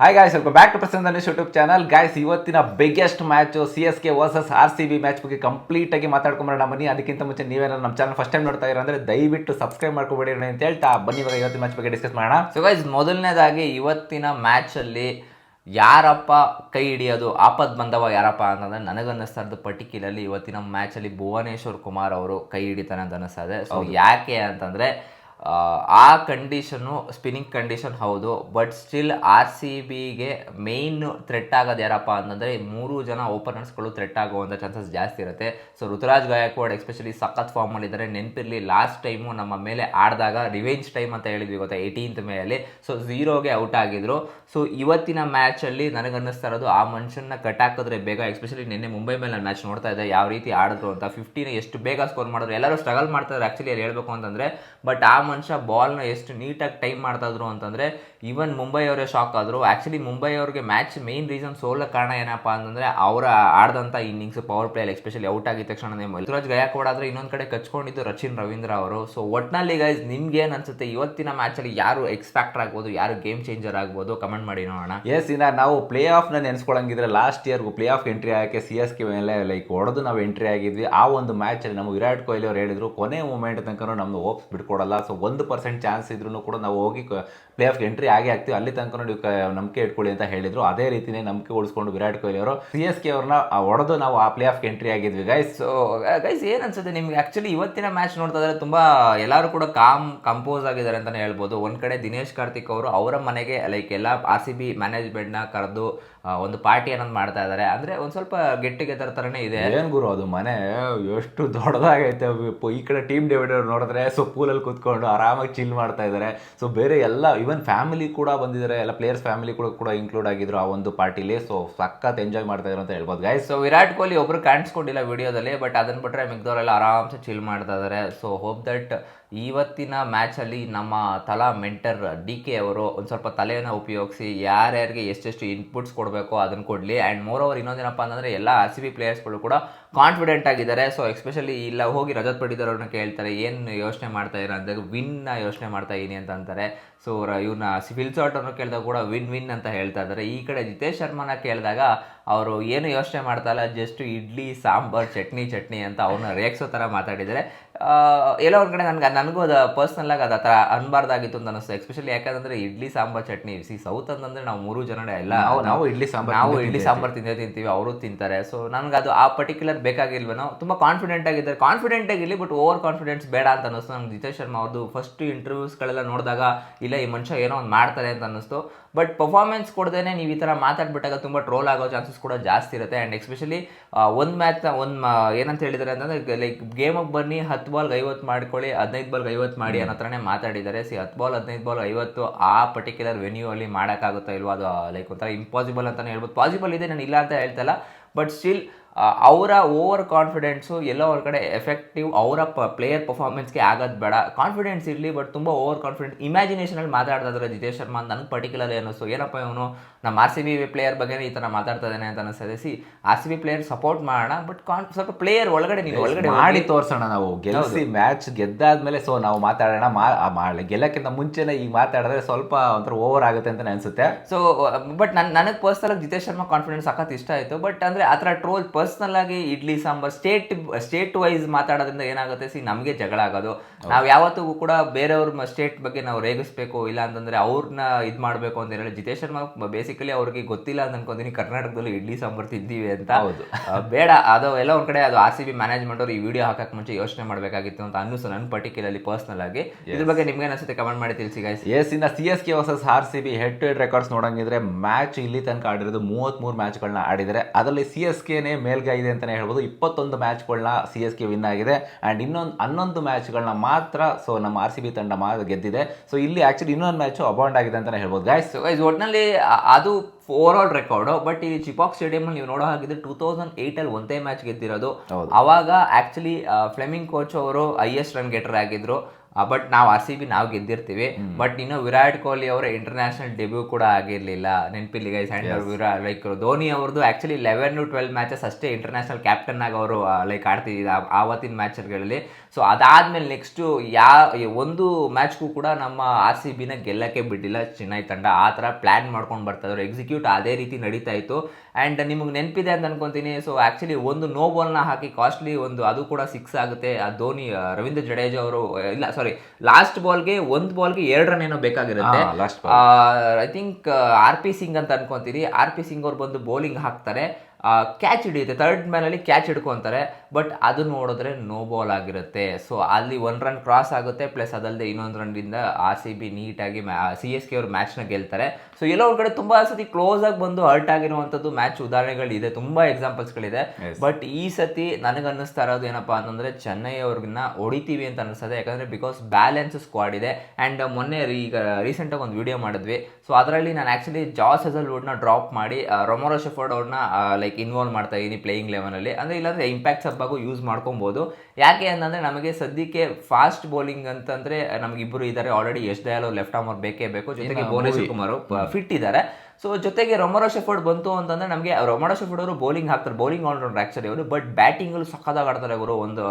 Hi guys welcome back to Prasanna news YouTube channel guys ಇವತ್ತಿನ biggest match C S K versus R C B match ಬಗ್ಗೆ complete ಆಗಿ ಮಾತಾಡ್ಕೊಂಬರೋಣ. ಬನ್ನಿ ಅದಕ್ಕಿಂತ ಮುಂಚೆ ನೀವೇನಾದ್ರು ನಮ್ಮ ಚಾನಲ್ ಫಸ್ಟ್ ಟೈಮ್ ನೋಡ್ತಾ ಇರೋ ಅಂದ್ರೆ ದಯವಿಟ್ಟು ಸಬ್ಸ್ಕ್ರೈಬ್ ಮಾಡ್ಕೊಬೇಡಿ ಅಂತ ಹೇಳ್ತಾ ಬನ್ನಿ ಇವಾಗ ಇವತ್ತಿನ ಮ್ಯಾಚ್ ಬಗ್ಗೆ ಡಿಸ್ಕಸ್ ಮಾಡೋಣ. ಸೊ ಗೈಸ್ ಮೊದಲನೇದಾಗಿ ಇವತ್ತಿನ ಮ್ಯಾಚಲ್ಲಿ ಯಾರಪ್ಪ ಕೈ ಹಿಡಿಯೋದು ಆಪದ್ ಬಂದವ ಯಾರಪ್ಪ ಅಂತಂದ್ರೆ ನನಗನ್ನಿಸ್ತಾ ಇರೋದು ಪರ್ಟಿಕ್ಯುಲರ್ಲಿ ಇವತ್ತಿನ ಮ್ಯಾಚಲ್ಲಿ ಭುವನೇಶ್ವರ್ ಕುಮಾರ್ ಅವರು ಕೈ ಹಿಡಿತಾನೆ ಅಂತ ಅನಿಸ್ತಾ ಇದೆ. ಸೊ ಯಾಕೆ ಅಂತಂದ್ರೆ ಆ, ಕಂಡೀಷನ್ನು ಸ್ಪಿನ್ನಿಂಗ್ ಕಂಡೀಷನ್ ಹೌದು ಬಟ್ ಸ್ಟಿಲ್ ಆರ್ ಸಿ ಬಿಗೆ ಮೇಯ್ನ್ ಥ್ರೆಟ್ ಆಗೋದು ಯಾರಪ್ಪ ಅಂತಂದರೆ ಮೂರು ಜನ ಓಪನರ್ಸ್ಗಳು ಥ್ರೆಟ್ ಆಗುವಂಥ ಚಾನ್ಸಸ್ ಜಾಸ್ತಿ ಇರುತ್ತೆ. ಸೊ ಋತುರಾಜ್ ಗಾಯಕ್ವಾಡ್ ಎಸ್ಪೆಷಲಿ ಸಖತ್ ಫಾರ್ಮಲ್ಲಿದ್ದಾರೆ ನೆನಪಿರಲಿ ಲಾಸ್ಟ್ ಟೈಮು ನಮ್ಮ ಮೇಲೆ ಆಡಿದಾಗ ರಿವೆಂಜ್ ಟೈಮ್ ಅಂತ ಹೇಳಿದ್ವಿ ಗೊತ್ತಾ ಏಯ್ಟೀನ್ತ್ ಮೇಯಲ್ಲಿ ಸೊ ಝೀರೋಗೆ ಔಟ್ ಆಗಿದ್ರು. ಸೊ ಇವತ್ತಿನ ಮ್ಯಾಚಲ್ಲಿ ನನಗನ್ನಿಸ್ತಾ ಇರೋದು ಆ ಮನುಷ್ಯನ ಕಟ್ ಹಾಕಿದ್ರೆ ಬೇಗ ಎಸ್ಪೆಷಲಿ ನಿನ್ನೆ ಮುಂಬೈ ಮೇಲೆ ನಾನು ಮ್ಯಾಚ್ ನೋಡ್ತಾ ಇದ್ದೆ ಯಾವ ರೀತಿ ಆಡಿದ್ರು ಅಂತ. ಫಿಫ್ಟೀನ್ ಎಷ್ಟು ಬೇಗ ಸ್ಕೋರ್ ಮಾಡಿದ್ರು. ಎಲ್ಲರೂ ಸ್ಟ್ರಗಲ್ ಮಾಡ್ತಾರೆ ಆ್ಯಕ್ಚುಲಿ ಅಲ್ಲಿ ಹೇಳ್ಬೇಕು ಅಂತಂದರೆ ಬಟ್ ಆ ಮನುಷ್ಯ ಬಾಲ್ನ ಎಷ್ಟು ನೀಟಾಗಿ ಟೈಮ್ ಮಾಡ್ತಾ ಇದ್ರು ಅಂತಂದರೆ ಈವನ್ ಮುಂಬೈ ಅವರೇ ಶಾಕ್ ಆದರು. ಆ್ಯಕ್ಚುಲಿ ಮುಂಬೈ ಅವ್ರಿಗೆ ಮ್ಯಾಚ್ ಮೇನ್ ರೀಸನ್ ಸೋಲ ಕಾರಣ ಏನಪ್ಪ ಅಂತಂದರೆ ಅವರ ಆಡ್ದಂಥ ಇನ್ನಿಂಗ್ಸ್ ಪವರ್ ಪ್ಲೇಯಲ್ಲಿ ಎಸ್ಪೆಷಲಿ ಔಟ್ ಆಗಿದ ತಕ್ಷಣನೇ ಋತುರಾಜ್ ಗಯಾಕೋಡ್ ಆದರೆ ಇನ್ನೊಂದು ಕಡೆ ಕಚ್ಕೊಂಡಿದ್ದು ರಚಿನ್ ರವೀಂದ್ರ ಅವರು. ಸೊ ಒಟ್ನಲ್ಲಿ ಗೈಸ್ ನಿಮ್ಗೆ ಏನು ಅನ್ಸುತ್ತೆ? ಇವತ್ತಿನ ಮ್ಯಾಚಲ್ಲಿ ಯಾರು ಎಕ್ಸ್ ಫ್ಯಾಕ್ಟರ್ ಆಗ್ಬೋದು? ಯಾರು ಗೇಮ್ ಚೇಂಜರ್ ಆಗ್ಬೋದು? ಕಮೆಂಟ್ ಮಾಡಿ ನೋಡೋಣ. ಎಸ್ ಇನ್ನ ನಾವು ಪ್ಲೇ ಆಫ್ನ ನೆನೆಸ್ಕೊಳಂಗಿದ್ರೆ last year play off entry ಆಗಕ್ಕೆ ಸಿ ಎಸ್ ಕೆ ಮೇಲೆ ಲೈಕ್ ಹೊಡೆದು ನಾವು ಎಂಟ್ರಿ ಆಗಿದ್ವಿ. ಆ ಒಂದು ಮ್ಯಾಚಲ್ಲಿ ನಮ್ಮ ವಿರಾಟ್ ಕೊಹ್ಲಿ ಅವ್ರು ಹೇಳಿದ್ರು, ಕೊನೆ ಮೂಮೆಂಟ್ ತನಕ ನಮ್ದು ಹೋಪ್ಸ್ ಬಿಟ್ಕೊಡಲ್ಲ. ಸೊ ಒಂದು ಪರ್ಸೆಂಟ್ ಚಾನ್ಸ್ ಇದ್ರೂ ಕೂಡ ನಾವು ಹೋಗಿ ಪ್ಲೇ ಆಫ್ ಎಂಟ್ರಿ ಆಗಿ ಆಗ್ತೀವಿ, ಅಲ್ಲಿ ತನಕ ಕ- ನಂಬಿಕೆ ಇಟ್ಕೊಳ್ಳಿ ಅಂತ ಹೇಳಿದ್ರು. ಅದೇ ರೀತಿನೇ ನಂಬಿಕೆ ಉಳಿಸ್ಕೊಂಡು ವಿರಾಟ್ ಕೊಹ್ಲಿ ಅವರು ಸಿ ಎಸ್ ಕೆ ಅವ್ರನ್ನ ಹೊಡೆದು ನಾವು ಆ ಪ್ಲೇ ಆಫ್ ಎಂಟ್ರಿ ಆಗಿದ್ವಿ. ಗೈಸ್ ಸೊ ಗೈಸ್ ಏನು ಅನ್ಸುತ್ತೆ ನಿಮ್ಗೆ? ಆಕ್ಚುಲಿ ಇವತ್ತಿನ ಮ್ಯಾಚ್ ನೋಡ್ತಾ ಇದ್ರೆ ತುಂಬಾ ಎಲ್ಲರೂ ಕೂಡ ಕಾಮ್ ಕಂಪೋಸ್ ಆಗಿದ್ದಾರೆ ಅಂತಲೇ ಹೇಳ್ಬೋದು. ಒಂದ್ ಕಡೆ ದಿನೇಶ್ ಕಾರ್ತಿಕ್ ಅವರು ಅವರ ಮನೆಗೆ ಲೈಕ್ ಎಲ್ಲ ಆರ್ ಸಿ ಬಿ ಮ್ಯಾನೇಜ್ಮೆಂಟ್ನ ಕರೆದು ಒಂದು ಪಾರ್ಟಿ ಅನ್ನೋದು ಮಾಡ್ತಾ ಇದ್ದಾರೆ. ಅಂದ್ರೆ ಒಂದು ಸ್ವಲ್ಪ ಗೆಟ್ ತರ ಥರನೇ ಇದೆ. ಏನ್ ಗುರು, ಅದು ಮನೆ, ಎಷ್ಟು ದೊಡ್ಡದಾಗೈತೆ. ಈ ಕಡೆ ಟೀಮ್ ಡಿವೈಡರ್ ನೋಡಿದ್ರೆ ಸೊ ಪೂಲಲ್ಲಿ ಕೂತ್ಕೊಂಡು ಆರಾಮಾಗಿ ಚಿಲ್ ಮಾಡ್ತಾ ಇದ್ದಾರೆ. ಸೊ ಬೇರೆ ಎಲ್ಲ ಇವನ್ ಫ್ಯಾಮಿಲಿ ಕೂಡ ಬಂದಿದ್ದಾರೆ ಎಲ್ಲ ಪ್ಲೇಯರ್ಸ್ ಫ್ಯಾಮಿಲಿ ಕೂಡ ಕೂಡ ಇನ್ಕ್ಲೂಡ್ ಆಗಿದ್ರು ಆ ಒಂದು ಪಾರ್ಟಿಲಿ. ಸೊ ಸಖತ್ ಎಂಜಾಯ್ ಮಾಡ್ತಾ ಇದ್ರು ಅಂತ ಹೇಳ್ಬೋದು ಗೈಸ್ ಸೊ ವಿರಾಟ್ ಕೊಹ್ಲಿ ಒಬ್ರು ಕಾಣಿಸ್ಕೊಂಡಿಲ್ಲ ವಿಡಿಯೋದಲ್ಲಿ ಬಟ್ ಅದನ್ನ ಬಿಟ್ಟರೆ ಮಿಕ್ದವರೆಲ್ಲ ಆರಾಮ್ಸೆ ಚಿಲ್ ಮಾಡ್ತಾ ಇದ್ದಾರೆ ಸೊ ಹೋಪ್ ದಟ್ ಇವತ್ತಿನ ಮ್ಯಾಚಲ್ಲಿ ನಮ್ಮ ತಲಾ ಮೆಂಟರ್ ಡಿ ಕೆ ಅವರು ಒಂದು ಸ್ವಲ್ಪ ತಲೆಯನ್ನು ಉಪಯೋಗಿಸಿ, ಯಾರ್ಯಾರಿಗೆ ಎಷ್ಟೆಷ್ಟು ಇನ್ಪುಟ್ಸ್ ಕೊಡಬೇಕು ಅದನ್ನು ಕೊಡಲಿ. ಆ್ಯಂಡ್ ಮೋರ್ ಓವರ್ ಇನ್ನೊಂದೇನಪ್ಪ ಅಂತಂದರೆ, ಎಲ್ಲ ಆರ್ ಸಿ ಬಿ ಪ್ಲೇಯರ್ಸ್ಗಳು ಕೂಡ ಕಾನ್ಫಿಡೆಂಟ್ ಆಗಿದ್ದಾರೆ. ಸೊ ಎಸ್ಪೆಷಲಿ ಇಲ್ಲ, ಹೋಗಿ ರಜತ್ ಪಡಿದವ್ರನ್ನ ಕೇಳ್ತಾರೆ, ಏನು ಯೋಚನೆ ಮಾಡ್ತಾ ಇರೋ ಅಂದಾಗ ವಿನ್ನ ಯೋಚನೆ ಮಾಡ್ತಾ ಇದೀನಿ ಅಂತ ಅಂತಾರೆ. ಸೊ ಇವ್ನ ಫಿಲ್ ಶಾರ್ಟ್ ಅನ್ನು ಕೇಳಿದಾಗ ಕೂಡ ವಿನ್ ವಿನ್ ಅಂತ ಹೇಳ್ತಾ ಇದ್ದಾರೆ. ಈ ಕಡೆ ಜಿತೇಶ್ ಶರ್ಮನ ಕೇಳಿದಾಗ ಅವರು ಏನು ಯೋಚನೆ ಮಾಡ್ತಾ ಇಲ್ಲ ಜಸ್ಟ್ ಇಡ್ಲಿ ಸಾಂಬಾರ್ ಚಟ್ನಿ ಚಟ್ನಿ ಅಂತ ಅವ್ರನ್ನ ರೇಗಿಸೋ ಥರ ಮಾತಾಡಿದರೆ ಎಲ್ಲೋ ಒಂದು ಕಡೆ ನನಗೆ ನನಗೂ ಅದು ಪರ್ಸ್ನಲ್ಲಾಗಿ ಅದು ಆ ಥರ ಅನ್ಬಾರ್ದಾಗಿತ್ತು ಅಂತ ಅನಿಸ್ತು ಎಸ್ಪೆಷಲಿ ಯಾಕಂದ್ರೆ ಇಡ್ಲಿ ಸಾಂಬಾರ್ ಚಟ್ನಿ. ಸಿ ಸೌತ್ ಅಂತಂದರೆ ನಾವು ಮೂರು ಜನ ಎಲ್ಲ ನಾವು ಇಡ್ಲಿ ಸಾಂಬಾರ್ ನಾವು ಇಡ್ಲಿ. ಸಾಂಬಾರ್ ತಿಂದೇ ತಿಂತೀವಿ ಅವರು ತಿಂತಾರೆ. ಸೊ ನನಗೆ ಅದು ಆ ಪರ್ಟಿಕ್ಯುಲರ್ ಬೇಕಾಗಿಲ್ವೇನೋ ತುಂಬ ಕಾನ್ಫಿಡೆಂಟ್ ಆಗಿದ್ದಾರೆ. ಕಾನ್ಫಿಡೆಂಟ್ ಆಗಿರಲಿ ಬಟ್ ಓವರ್ ಕಾನ್ಫಿಡೆನ್ಸ್ ಬೇಡ ಅಂತ ಅನ್ನಿಸ್ತು ನಂಗೆ ಜಿತೇಶ್ ಶರ್ಮಾ ಅವ್ರದ್ದು ಫಸ್ಟ್ ಇಂಟರ್ವ್ಯೂಸ್ಗಳೆಲ್ಲ ನೋಡಿದಾಗ ಇಲ್ಲ ಈ ಮನುಷ್ಯ ಏನೋ ಒಂದು ಮಾಡ್ತಾರೆ ಅಂತ ಅನ್ನಿಸ್ತು ಬಟ್ ಪರ್ಫಾರ್ಮೆನ್ಸ್ ಕೊಡ್ದೇನೆ ನೀವು ಈ ಥರ ಮಾತಾಡ್ಬಿಟ್ಟಾಗ ತುಂಬ ಟ್ರೋಲ್ ಆಗೋ ಚಾನ್ಸಸ್ ಕೂಡ ಜಾಸ್ತಿ ಇರುತ್ತೆ. ಆ್ಯಂಡ್ ಎಸ್ಪೆಷಲಿ ಒಂದು ಮ್ಯಾಚ್ ಒಂದು ಏನಂತ ಹೇಳಿದ್ದಾರೆ ಅಂತಂದರೆ ಲೈಕ್ ಗೇಮಿಗೆ ಬನ್ನಿ, ಹತ್ತು ಬಾಲ್ಗೆ ಐವತ್ತು ಮಾಡ್ಕೊಳ್ಳಿ, ಹದಿನೈದು ಬಾಲ್ಗೆ ಐವತ್ತು ಮಾಡಿ ಅನ್ನೋ ಥರನೇ ಮಾತಾಡಿದ್ದಾರೆ ಸಿ ಹತ್ತು ಬಾಲ್ ಹದಿನೈದು ಬಾಲ್ ಐವತ್ತು ಆ ಪರ್ಟಿಕ್ಯುಲರ್ ವೆನ್ಯೂ ಅಲ್ಲಿ ಮಾಡೋಕ್ಕಾಗುತ್ತಾ ಇಲ್ವಾ? ಅದು ಲೈಕ್ ಒಂಥರ ಇಂಪಾಸಿಬಲ್ ಅಂತಲೇ ಹೇಳ್ಬೋದು. ಪಾಸಿಬಲ್ ಇದೆ, ನಾನು ಇಲ್ಲ ಅಂತ ಹೇಳ್ತಲ್ಲ ಬಟ್ ಸ್ಟಿಲ್ ಅವರ ಓವರ್ ಕಾನ್ಫಿಡೆನ್ಸು ಎಲ್ಲೋ ಅವ್ರ ಕಡೆ ಎಫೆಕ್ಟಿವ್ ಅವರ ಪ ಪ್ಲೇಯರ್ ಪರ್ಫಾರ್ಮೆನ್ಸ್ಗೆ ಆಗೋದು ಬೇಡ. ಕಾನ್ಫಿಡೆನ್ಸ್ ಇರಲಿ ಬಟ್ ತುಂಬ ಓವರ್ ಕಾನ್ಫಿಡೆಂಟ್ ಇಮ್ಯಾಜಿನೇಷನಲ್ಲಿ ಮಾತಾಡ್ತಾ ಜಿತೇಶ್ ಶರ್ಮಾ ಅಂತ ನನಗೆ ಪರ್ಟಿಕ್ಯುಲರ್ ಅನ್ನಿಸ್ತು. ಏನಪ್ಪ ಇವನು? ನಮ್ಮ ಆರ್ ಸಿ ಬಿ ಪ್ಲೇಯರ್ ಬಗ್ಗೆ ಈ ಥರ ಮಾತಾಡ್ತಾ ಇದ್ದಾನೆ ಅಂತ ಅನಿಸ್ತದೆ R C B player support ಮಾಡೋಣ ಬಟ್ ಕಾನ್ ಸ್ವಲ್ಪ ಪ್ಲೇಯರ್ ಒಳಗಡೆ ನೀವು ಒಳಗಡೆ ಮಾಡಿ ತೋರಿಸೋಣ ನಾವು. ಗೆಲ್ಲಿಸಿ ಮ್ಯಾಚ್ ಗೆದ್ದಾದ್ಮೇಲೆ ಸೊ ನಾವು ಮಾತಾಡೋಣ. ಮಾ- ಗೆಲ್ಲಕ್ಕಿಂತ ಮುಂಚೆನೇ ಈಗ ಮಾತಾಡಿದ್ರೆ ಸ್ವಲ್ಪ ಒಂಥರ ಓವರ್ ಆಗುತ್ತೆ ಅಂತ ಅನಿಸುತ್ತೆ. ಸೊ ಬಟ್ ನನ್ನ ನನಗೆ ಪರ್ಸ್ನಲ್ ಜಿತೇಶ್ ಶರ್ಮಾ ಕಾನ್ಫಿಡೆನ್ಸ್ ಸಖತ್ ಇಷ್ಟ ಆಯಿತು. ಬಟ್ ಅಂದರೆ ಆ ಥರ ಟ್ರೋಲ್ ಪರ್ಸ್ನಲ್ ಆಗಿ idli sambar state state wise ಮಾತಾಡೋದ್ರಿಂದ ಏನಾಗುತ್ತೆ? ಸಿ ನಮಗೆ ಜಗಳ ಆಗೋದು. ನಾವು ಯಾವತ್ತೂ ಕೂಡ ಬೇರೆಯವ್ರ ಸ್ಟೇಟ್ ಬಗ್ಗೆ ನಾವು ರೇಗಿಸ್ಬೇಕು ಇಲ್ಲ ಅಂತಂದ್ರೆ ಅವ್ರನ್ನ ಇದು ಮಾಡಬೇಕು ಅಂತ ಹೇಳಿ. ಜಿತೇಶ್ ಶರ್ಮಾ ಬೇಸಿಕಲಿ ಅವ್ರಿಗೆ ಗೊತ್ತಿಲ್ಲ ಅಂತ ಅನ್ಕೊಂತೀನಿ. ಕರ್ನಾಟಕದಲ್ಲಿ ಇಡ್ಲಿ ಸಾಂಬಾರ್ ತಿಂತೀವಿ ಅಂತ. ಹೌದು. ಬೇಡ. ಅದು ಎಲ್ಲ ಒಂದ್ ಕಡೆ ಅದು ಆರ್ ಸಿ ಬಿ ಮ್ಯಾನೇಜ್ಮೆಂಟ್ ಅವ್ರು ಈ ವಿಡಿಯೋ ಹಾಕಕ್ ಮುಂಚೆ ಯೋಚನೆ ಮಾಡಬೇಕಾಗಿತ್ತು ಅಂತ ಅನ್ನಿಸ್ತು ನನ್ನ ಪರ್ಟಿಕ್ಯುಲರ್ಲಿ ಪರ್ಸ್ನಲ್ ಆಗಿ. ಇದ್ರ ಬಗ್ಗೆ ನಿಮ್ಗೆ ಅನಿಸುತ್ತೆ ಕಮೆಂಟ್ ಮಾಡಿ ತಿಳಿಸಿ ಗೈಸ್ ಎಸ್ ಇನ್ನ C S K versus R C B head to head records ನೋಡಂಗಿದ್ರೆ match ಇಲ್ಲಿ ತನಕ ಆಡಿರೋದು ಮೂವತ್ಮೂರು ಮ್ಯಾಚ್ಗಳನ್ನ ಆಡಿದರೆ ಅದರಲ್ಲಿ ಸಿ ಎಸ್ ಕೆನೇ ಮೇಲ್ಗೈ ಇದೆ ಅಂತಲೇ ಹೇಳ್ಬೋದು. ಇಪ್ಪತ್ತೊಂದು ಮ್ಯಾಚ್ಗಳನ್ನ ಸಿ ಎಸ್ ಕೆ ವಿನ್ ಆಗಿದೆ. ಆ್ಯಂಡ್ ಇನ್ನೊಂದು ಹನ್ನೊಂದು ಮ್ಯಾಚ್ಗಳನ್ನ ಮಾತ್ರ ಸೊ ನಮ್ಮ ಆರ್ ಸಿ ಬಿ ತಂಡ ಮಾ ಗೆದ್ದಿದೆ. ಸೊ ಇಲ್ಲಿ ಆ್ಯಕ್ಚುಲಿ ಇನ್ನೊಂದು ಮ್ಯಾಚು ಅಬೌಂಡ್ ಆಗಿದೆ ಅಂತಲೇ ಹೇಳ್ಬೋದು. ಗಾಯ್ಸ್ ಸೊ ಗೈಸ್ ಒಟ್ನಲ್ಲಿ ಅದು ಓವರ್ ಆಲ್ ರೆಕಾರ್ಡು ಬಟ್ ಈ ಚಿಪಾಕ್ ಸ್ಟೇಡಿಯಂ ನೀವು ನೋಡೋ ಹಾಗಿದ್ರೆ ಟೂ ತೌಸಂಡ್ ಏಯ್ಟಲ್ಲಿ ಒಂದೇ ಮ್ಯಾಚ್ ಗೆದ್ದಿರೋದು. ಅವಾಗ ಆಕ್ಚುಲಿ ಫ್ಲೆಮಿಂಗ್ ಕೋಚ್ ಅವರು ಹೈಯೆಸ್ಟ್ ರನ್ ಗೆಟರ್ ಆಗಿದ್ರು. ಬಟ್ ನಾವು ಆರ್ ಸಿ ಬಿ ನಾವು ಗೆದ್ದಿರ್ತೀವಿ. ಬಟ್ ಇನ್ನು ವಿರಾಟ್ ಕೊಹ್ಲಿ ಅವರ ಇಂಟರ್ನ್ಯಾಷನಲ್ ಡೆಬ್ಯೂ ಕೂಡ ಆಗಿರಲಿಲ್ಲ. ನೆನಪಿಲ್ಲಿ guys and Virat like Dhoni ಅವ್ರದ್ದು actually eleven to twelve matches ಅಷ್ಟೇ ಇಂಟರ್ನ್ಯಾಷನಲ್ ಕ್ಯಾಪ್ಟನ್ ಆಗಿ ಅವರು ಲೈಕ್ ಆಡ್ತಿದ್ದ ಆ- ಆವತ್ತಿನ ಮ್ಯಾಚ್ಗಳಲ್ಲಿ ಸೊ ಅದಾದ್ಮೇಲೆ ನೆಕ್ಸ್ಟು ಯಾ ಒಂದು ಮ್ಯಾಚ್ಗೂ ಕೂಡ ನಮ್ಮ ಆರ್ ಸಿ ಬಿನ ಗೆಲ್ಲಕ್ಕೆ ಬಿಟ್ಟಿಲ್ಲ ಚೆನ್ನೈ ತಂಡ. ಆ ಥರ ಪ್ಲ್ಯಾನ್ ಮಾಡ್ಕೊಂಡು ಬರ್ತಾ ಇದ್ರು. ಎಕ್ಸಿಕ್ಯೂಟ್ ಅದೇ ರೀತಿ ನಡೀತಾ ಇತ್ತು. ಆ್ಯಂಡ್ ನಿಮಗೆ ನೆನಪಿದೆ ಅಂತ ಅನ್ಕೊಂತೀನಿ. ಸೊ ಆ್ಯಕ್ಚುಲಿ ಒಂದು ನೋ ಬಾಲ್ನ ಹಾಕಿ ಕಾಸ್ಟ್ಲಿ ಒಂದು ಅದು ಕೂಡ ಸಿಕ್ಸ್ ಆಗುತ್ತೆ. ಆ ಧೋನಿ ರವೀಂದ್ರ ಜಡೇಜಾ ಅವರು ಇಲ್ಲ ಸಾರಿ ಲಾಸ್ಟ್ ಬಾಲ್ಗೆ ಒಂದು ಬಾಲ್ಗೆ ಎರಡು ರನ್ ಏನೋ ಬೇಕಾಗಿರುತ್ತೆ. I think R P Singh ಅಂತ ಅನ್ಕೊಂತೀರಿ ಆರ್ ಪಿ ಸಿಂಗ್ ಅವ್ರು ಬಂದು ಬೌಲಿಂಗ್ ಹಾಕ್ತಾರೆ. ಕ್ಯಾಚ್ ಹಿಡಿಯುತ್ತೆ. ಥರ್ಡ್ ಮ್ಯಾನಲ್ಲಿ ಕ್ಯಾಚ್ ಹಿಡ್ಕೊಂತಾರೆ. ಬಟ್ ಅದು ನೋಡಿದ್ರೆ ನೋ ಬಾಲ್ ಆಗಿರುತ್ತೆ. ಸೊ ಅಲ್ಲಿ ಒನ್ ರನ್ ಕ್ರಾಸ್ ಆಗುತ್ತೆ. ಪ್ಲಸ್ ಅದಲ್ಲದೆ ಇನ್ನೊಂದು ರನ್ನಿಂದ ಆರ್ ಸಿ ಬಿ ನೀಟಾಗಿ ಸಿ ಎಸ್ ಕೆ ಅವ್ರು ಮ್ಯಾಚ್ನ ಗೆಲ್ತಾರೆ. ಸೊ ಎಲ್ಲೋ ಒಂದು ಕಡೆ ತುಂಬ ಸತಿ ಕ್ಲೋಸ್ ಆಗಿ ಬಂದು ಹರ್ಟ್ ಆಗಿರುವಂಥದ್ದು ಮ್ಯಾಚ್ ಉದಾಹರಣೆಗಳಿದೆ. ತುಂಬ ಎಕ್ಸಾಂಪಲ್ಸ್ಗಳಿದೆ ಬಟ್ ಈ ಸತಿ ನನಗೆ ಅನ್ನಿಸ್ತಾ ಇರೋದು ಏನಪ್ಪ ಅಂತಂದರೆ ಚೆನ್ನೈ ಅವ್ರನ್ನ ಹೊಡಿತೀವಿ ಅಂತ ಅನ್ನಿಸ್ತದೆ ಯಾಕಂದರೆ ಬಿಕಾಸ್ ಬ್ಯಾಲೆನ್ಸ್ ಸ್ಕ್ವಾಡ್ ಇದೆ. ಆ್ಯಂಡ್ ಮೊನ್ನೆ ಈಗ ರೀಸೆಂಟಾಗಿ ಒಂದು ವಿಡಿಯೋ ಮಾಡಿದ್ವಿ. ಸೊ ಅದರಲ್ಲಿ ನಾನು ಆ್ಯಕ್ಚುಲಿ ಜಾಸ್ ವುಡ್ನ ಡ್ರಾಪ್ ಮಾಡಿ ರೊಮೊರೋ ಶೆಫರ್ಡ್ ಅವ್ರನ್ನ ಲೈಕ್ ಇನ್ವಾಲ್ವ್ ಮಾಡ್ತಾ ಇದ್ದೀನಿ ಪ್ಲೇಯಿಂಗ್ ಲೆವೆನಲ್ಲಿ ಅಂದರೆ ಇಲ್ಲಾಂದರೆ ಇಂಪ್ಯಾಕ್ಟ್ ಸಬ್ಬಾಗೂ ಯೂಸ್ ಮಾಡ್ಕೊಬೋದು. ಯಾಕೆ ಅಂತಂದರೆ ನಮಗೆ ಸದ್ಯಕ್ಕೆ ಫಾಸ್ಟ್ ಬೌಲಿಂಗ್ ಅಂತಂದರೆ ನಮಗೆ ಇಬ್ಬರು ಇದ್ದಾರೆ already S Dayal left armer ಬೇಕೇ ಬೇಕು. ಜೊತೆಗೆ ಭುವನೇಶ್ವರ್ ಕುಮಾರ್ ಫಿಟ್ ಇದ್ದಾರೆ ಸೊ ಜೊತೆಗೆ ರೊಮರೋ ಶೆಫರ್ಡ್ ಬಂತು ಅಂತಂದ್ರೆ ನಮಗೆ ರೊಮರೋ ಶೆಫರ್ಡ್ ಅವರು ಬೌಲಿಂಗ್ ಹಾಕ್ತಾರೆ. ಬೌಲಿಂಗ್ ಆಲ್ರೌಂಡರ್ ಆಕ್ಚುಲಿ ಅವರು. ಬಟ್ ಬ್ಯಾಟಿಂಗಲ್ಲಿ ಸಖತ್ತಾಗಿ ಆಡ್ತಾರೆ ಅವರು ಒಂದು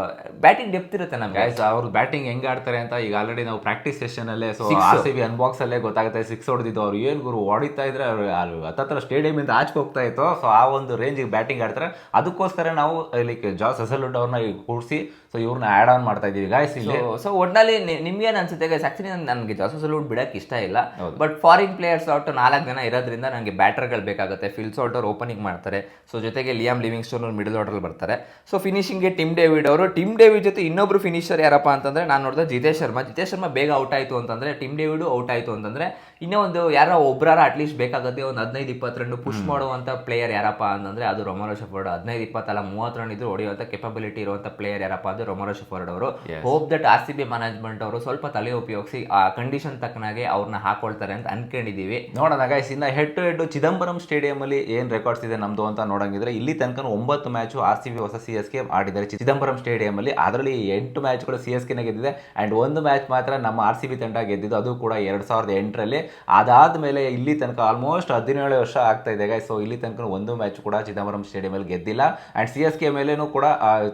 ಬ್ಯಾಟಿಂಗ್ ಡೆಪ್ತ್ ಇರುತ್ತೆ ನಮಗೆ. ಅವ್ರು ಬ್ಯಾಟಿಂಗ್ ಹೆಂಗೆ ಆಡ್ತಾರೆ ಅಂತ ಈಗ ಆಲ್ರೆಡಿ ನಾವು ಪ್ರಾಕ್ಟೀಸ್ ಸೆಷನ್ ಅಲ್ಲೇ so R C B unbox ಅಲ್ಲೇ ಗೊತ್ತಾಗುತ್ತೆ ಸಿಕ್ಸ್ ಹೊಡೆದಿದ್ದು ಅವ್ರು. ಏನು ಗುರು ಹೊಡಿತಾ ಇದ್ರೆ ಅವ್ರು ಅಲ್ಲಿ ಹತ್ತತ್ರ ಸ್ಟೇಡಿಯಂ ಇಂದ ಆಚೆ ಹೋಗ್ತಾ ಇತ್ತು. ಸೊ ಆ ಒಂದು ರೇಂಜಿಗೆ ಬ್ಯಾಟಿಂಗ್ ಆಡ್ತಾರೆ. ಅದಕ್ಕೋಸ್ಕರ ನಾವು ಲೈಕ್ ಜಾಸ್ ಹಸಲ್ವುಡ್ ಅವ್ರನ್ನ ಕೂಡಿಸಿ ಸೊ ಇವ್ರನ್ನ ಆ್ಯಡ್ ಆನ್ ಮಾಡ್ತಾ ಇದ್ದೀವಿ ಗಾಯ್ಸ್ ಇಲ್ಲಿ. ಸೊ ಒಟ್ನಲ್ಲಿ ನಿಮ್ಗೆ ಅನ್ಸುತ್ತೆ ಗೈಸ್ ಆಕ್ಚುಲಿ ನನಗೆ ಜಾಸ್ತಿ ಸಲೂಟ್ ಬಿಡಕ್ಕೆ ಇಷ್ಟ ಇಲ್ಲ. ಬಟ್ ಫಾರಿನ್ ಪ್ಲೇಯರ್ಸ್ ಔಟ್ ನಾಲ್ಕು ಜನ ಇರೋದ್ರಿಂದ ನನಗೆ ಬ್ಯಾಟರ್ಗಳು ಬೇಕಾಗುತ್ತೆ. ಫಿಲ್ಸ್ ಔಟ್ ಅವ್ರು ಓಪನಿಂಗ್ ಮಾಡ್ತಾರೆ. ಸೊ ಜೊತೆಗೆ ಲಿಯಾಮ್ ಲಿವಿಂಗ್ ಸ್ಟೋನ್ ಅವ್ರು ಮಿಡಲ್ ಆರ್ಡರ್ ಬರ್ತಾರೆ. ಸೊ ಫಿನಿಶಿಂಗ್ಗೆ ಟಿಮ್ ಡೇವಿಡ್ ಅವರು. ಟಿಮ್ ಡೇವಿಡ್ ಜೊತೆ ಇನ್ನೊಬ್ರು ಫಿನಿಷರ್ ಯಾರಪ್ಪ ಅಂತಂದ್ರೆ ನಾನು ನೋಡಿದ್ರೆ ಜಿತೇಶ್ ಶರ್ಮಾ. ಜಿತೇಶ್ ಶರ್ಮಾ ಬೇಗ ಔಟ್ ಆಯಿತು ಅಂತಂದ್ರೆ ಟಿಮ್ ಡೇವಿಡು ಔಟ್ ಆಯಿತು ಅಂತಂದ್ರೆ ಇನ್ನೂ ಒಂದು ಯಾರೋ ಒಬ್ಬರಾರ ಅಟ್ಲೀಸ್ಟ್ ಬೇಕಾಗುತ್ತೆ ಒಂದು ಹದಿನೈದು ಇಪ್ಪತ್ತು ರನ್ ಪುಷ್ ಮಾಡುವಂಥ ಪ್ಲೇಯರ್ ಯಾರಪ್ಪ ಅಂತಂದ್ರೆ ಅದು ರೊಮಾರೋ ಶಫರ್ಡ್. ಹದಿನೈದು ಇಪ್ಪತ್ತಲ್ಲ ಮೂವತ್ತು ರನ್ ಇದ್ರು ಹೊಡೆಯುವಂಥ ಕೆಪಬಿಲಿಟಿ ಇರುವಂಥ ಪ್ಲೇಯರ್ ಯಾರಪ್ಪ ಅಂದ್ರೆ ರೊಮಾರೋ ಶಫರ್ಡ್ ಅವರು. Hope that R C B management ಅವರು ಸ್ವಲ್ಪ ತಲೆ ಉಪಯೋಗಿಸಿ ಆ ಕಂಡೀಷನ್ ತಕ್ಕನಾಗೆ ಅವ್ರನ್ನ ಹಾಕೊಳ್ತಾರೆ ಅಂತ ಅನ್ಕೊಂಡಿದ್ದೀವಿ. ನೋಡೋಣ ಗೈಸ್ ಇನ್ನ head to head Chidambaram stadium ಅಲ್ಲಿ ಏನ್ ರೆಕಾರ್ಡ್ಸ್ ಇದೆ ನಮ್ದು ಅಂತ ನೋಡಂಗಿದ್ರೆ ಇಲ್ಲಿ ತನಕ ಒಂಬತ್ತು ಮ್ಯಾಚ್ ಆರ್ ಸಿ ಬಿ ಹೊಸ ಸಿ ಎಸ್ ಕೆ ಆಡಿದ್ದಾರೆ. ಚಿದಂಬರಂ ಸ್ಟೇಡಿಯಂ ಅಲ್ಲಿ ಅದರಲ್ಲಿ ಎಂಟು ಮ್ಯಾಚ್ಗಳು ಸಿ ಎಸ್ ಕೆ ಗೆದ್ದಿದೆ. ಅಂಡ್ ಒಂದು ಮ್ಯಾಚ್ ಮಾತ್ರ ನಮ್ಮ ಆರ್ ಸಿ ಬಿ ತಂಡ ಗೆದ್ದಿದ್ದು ಅದು ಕೂಡ ಎರಡು ಸಾವಿರದ ಎಂಟರಲ್ಲಿ. ಅದಾದ್ಮೇಲೆ ಇಲ್ಲಿ ತನಕ ಆಲ್ಮೋಸ್ಟ್ ಹದಿನೇಳು ವರ್ಷ ಆಗ್ತಾ ಇದೆ ಸೊ ಇಲ್ಲಿ ತನಕ ಒಂದು ಮ್ಯಾಚ್ ಕೂಡ ಚಿದಂಬರಂ ಸ್ಟೇಡಿಯಂ ಅಲ್ಲಿ ಗೆದ್ದಿಲ್ಲ. ಅಂಡ್ ಸಿ ಎಸ್ ಕೆ ಮೇಲೇನೂ ಕೂಡ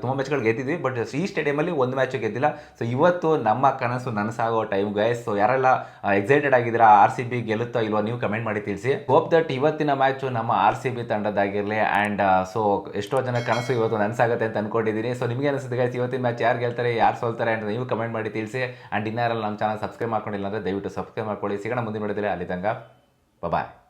ತುಂಬ ಮ್ಯಾಚ್ಗಳು ಗೆದ್ದಿದ್ವಿ. ಬಟ್ ಈ ಸ್ಟೇಡಿಯಂ ಅಲ್ಲಿ ಒಂದು ಮ್ಯಾಚ್ ಗೆದ್ದಿಲ್ಲ. ಸೊ ಇವತ್ತು ನಮ್ಮ ಕನಸು ನನಸಾಗೋ ಟೈಮ್ ಗೈಸ್ ಸೊ ಯಾರೆಲ್ಲ ಎಕ್ಸೈಟೆಡ್ ಆಗಿದ್ದೀರಾ ಆರ್ ಸಿ ಬಿ ಗೆಲ್ಲುತ್ತೋ ಇಲ್ವೋ ನೀವು ಕಮೆಂಟ್ ಮಾಡಿ ತಿಳಿಸಿ. ಹೋಪ್ ದಟ್ ಇವತ್ತಿನ ಮ್ಯಾಚ್ ನಮ್ಮ ಆರ್ ಸಿ ಬಿ ತಂಡದಾಗಿರಲಿ. ಅಂಡ್ ಸೊ ಎಷ್ಟೋ ಜನ ಕನಸು ಇವತ್ತು ನನಸಾಗುತ್ತೆ ಅಂತ ಅನ್ಕೊಂಡಿದ್ದೀನಿ ಸೊ ನಿಮಗೆ ಅನಿಸುತ್ತೆ ಗೈಸ್ ಇವತ್ತಿನ ಮ್ಯಾಚ್ ಯಾರು ಗೆಲ್ತಾರೆ, ಯಾರು ಸೋಲ್ತಾರೆ ಅಂತ ನೀವು ಕಮೆಂಟ್ ಮಾಡಿ ತಿಳಿಸಿ. ಅಂಡ್ ಇನ್ನಾರಲ್ಲಿ ನಮ್ಮ ಚಾನಲ್ ಸಬ್ಸ್ಕ್ರೈಬ್ ಮಾಡ್ಕೊಂಡಿಲ್ಲ ಅಂದ್ರೆ ದಯವಿಟ್ಟು ಸಬ್ಸ್ಕ್ರೈಬ್ ಮಾಡ್ಕೊಳ್ಳಿ. ಸಿಗೋಣ ಮುಂದಿನ ನೋಡಿದ್ರೆ ಅಲ್ಲಿ ತನಕ ಬಾಯ್